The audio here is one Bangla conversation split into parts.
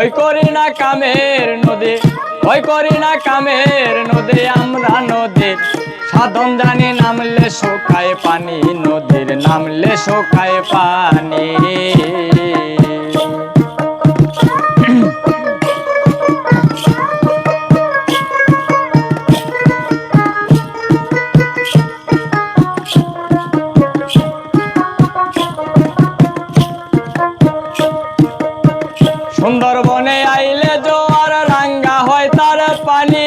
ভয় করি না কামের নদী, ভয় করি না কামের নদী, আমরা নদী। সাধন জানি নামলে শোকায় পানি, নদীর নামলে শোকায় পানি। সুন্দরবনে আইলে জোয়ার রাঙ্গা হয় তার পানি।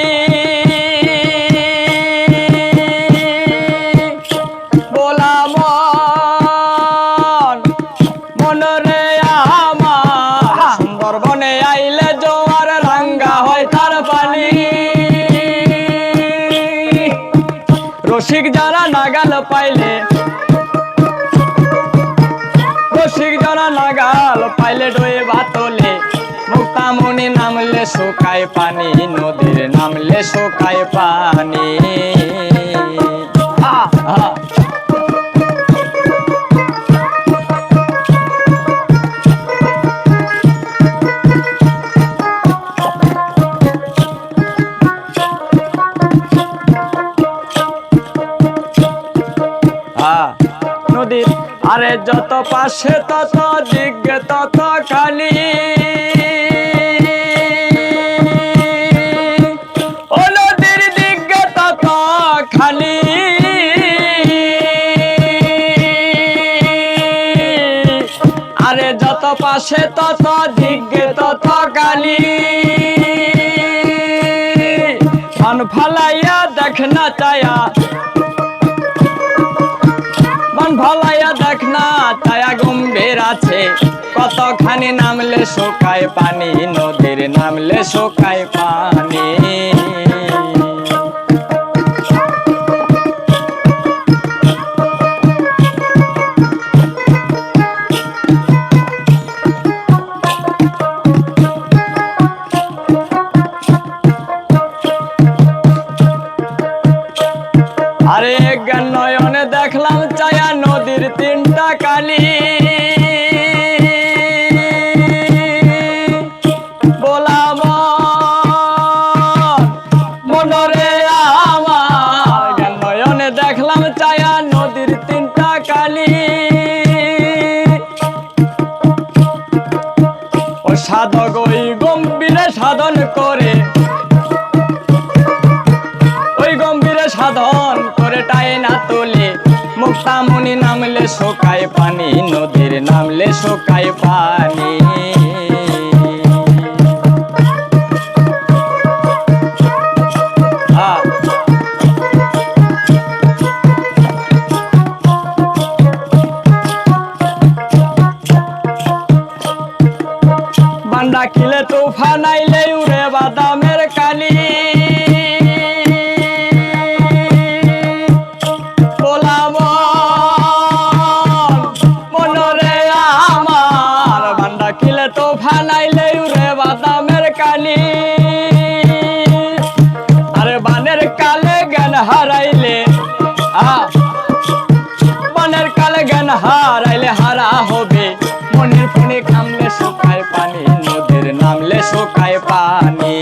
রসিক যারা নাগাল পাইলে, রসিক যারা নাগাল পাইলে ডয়ে বাতলে। মুক্তামণি নামলে শুকায় পানি নদীর নামলে শুকায় পানি। নদীর আরে যত পাশে তত দিকে তত খালি। খালি আরে যত পাশে তত দিকে তত কালি ফান ফালাইয়া দেখ না চায়া মন ভালাইয়া দেখ না ছায়া গম্ভীর আছে। কতখানি নামলে শোকায় পানি, নদীর নামলে শোকায় পানি। কালি। ও সাধক ওই গম্ভীরে সাধন করে মুক্তামণি নামলে শোকায় পানি নদীর নামলে শোকায় পানি। বান্ডা কিলে তুফান আইলে উড়ে বাদামের হারাইলে মনের কালে জ্ঞান হারাইলে হারা হবে। মনের ফোনে কামলে শুকায় পানি, নদীর নামলে শুকায় পানি।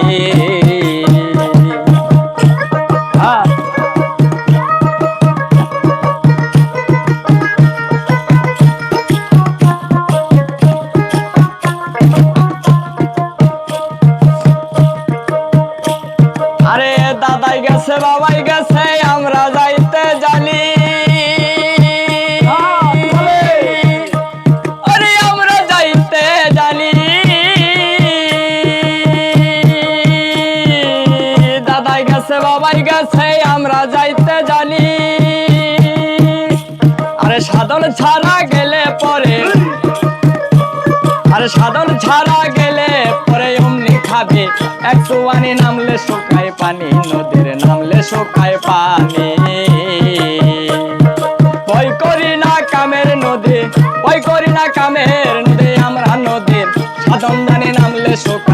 গেছে বাবাই গেছে আমরা যাইতে জানি। আরে আমরা যাইতে জানি। দাদাই গেছে বাবাই গেছে আমরা যাইতে জানি। আরে সাধন ছাড়া গেলে পরে আরে সাধন ছাড়া গেলে পরে অমনি খাবে। এক সুয়ানি নামলে শুকায় পানি নদীর শুকায় পানি। ভয় করি না কামের নদী, ভয় করি না কামের নদী, আমরা নদীর সাধন জানি নামলে শুকায়